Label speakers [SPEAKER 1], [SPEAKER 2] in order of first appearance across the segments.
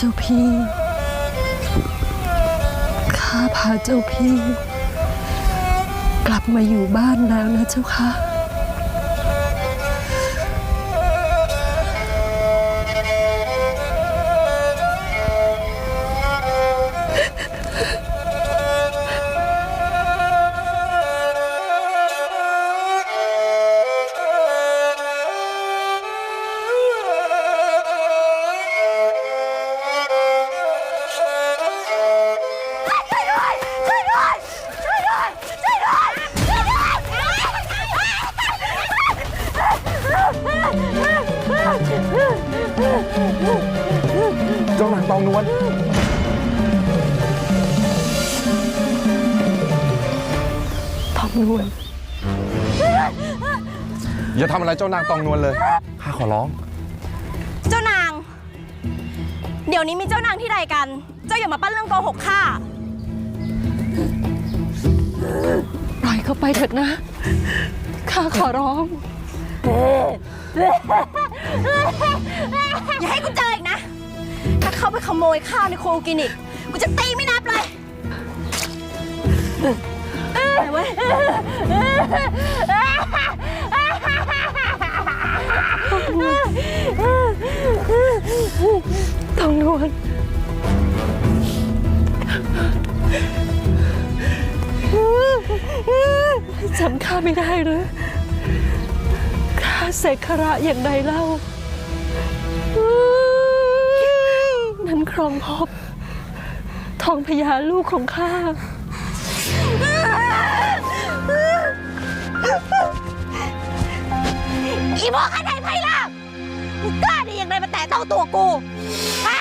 [SPEAKER 1] เจ้าพี่ ข้าพาเจ้าพี่ กลับมาอยู่บ้านแล้วนะเจ้าค่ะ
[SPEAKER 2] เจ้านางตองนวล
[SPEAKER 1] ทองนวล
[SPEAKER 2] อย่าทำอะไรเจ้านางตองนวลเลยข้าขอร้อง
[SPEAKER 3] เจ้านาง เดี๋ยวนี้มีเจ้านางที่ใดกัน เจ้าอย่ามาปั้นเรื่องโกหกข้า
[SPEAKER 1] ปล่อยเขาไปเถิดนะ ข้าขอร้อง
[SPEAKER 3] อย่าให้กูเจออีกนะ ถ้าเข้าไปขโมยข้าวในโครงกินอีก กูจะตีไม่นับเลยไปเว้ย
[SPEAKER 1] ทองนวลจำข้าไม่ได้หรือ เสกขระอย่างใดเล่า นั้นครองพบ ทองพญาลูกของข้า
[SPEAKER 3] อีพวกขนายไพล่ะมึงกล้าได้ยังไงมาแตะต้องตัวกู ฮะ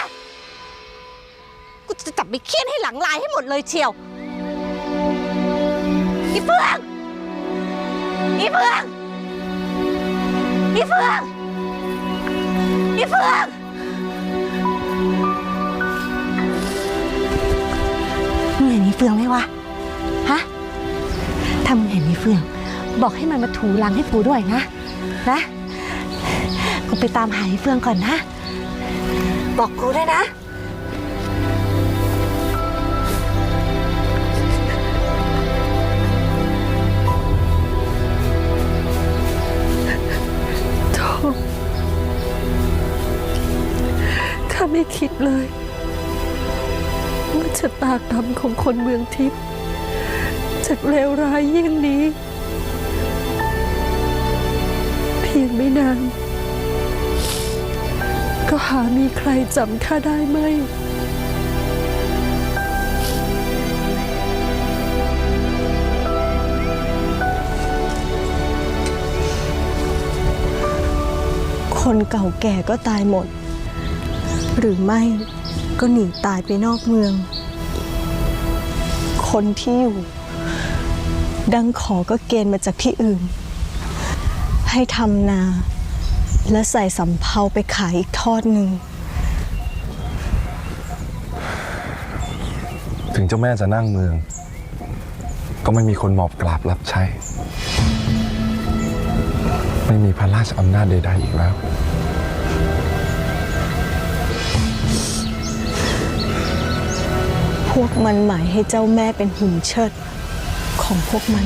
[SPEAKER 3] กูจะจับไปเคี่ยนให้หลังลายให้หมดเลยเชียว อีเฟือง อีเฟือง อีเฟืองอีเฟืองมึงเห็นอีเฟืองไหมวะ ฮะถ้ามึงเห็นอีเฟือง บอกให้มันมาถูหลังให้กูด้วยนะ นะ กูไปตามหาอีเฟืองก่อนนะ บอกกูด้วยนะ
[SPEAKER 1] คิดเลยว่าชะตากรรมของคนเมืองทิพย์จะเลวร้ายยิ่งนี้ เพียงไม่นาน ก็หามีใครจำข้าได้ไหม
[SPEAKER 4] คนเก่าแก่ก็ตายหมด หรือไม่ก็หนีตายไปนอกเมือง คนที่อยู่ดังขอก็เกณฑ์มาจากที่อื่น ให้ทำนา และใส่สำเภาไปขายอีกทอดหนึ่ง
[SPEAKER 2] ถึงเจ้าแม่จะนั่งเมือง ก็ไม่มีคนหมอบกราบรับใช้ ไม่มีพระราชอำนาจใดๆอีกแล้ว
[SPEAKER 4] วกมันหมายให้เจ้าแม่เป็นหุ่นเชิดของพวกมัน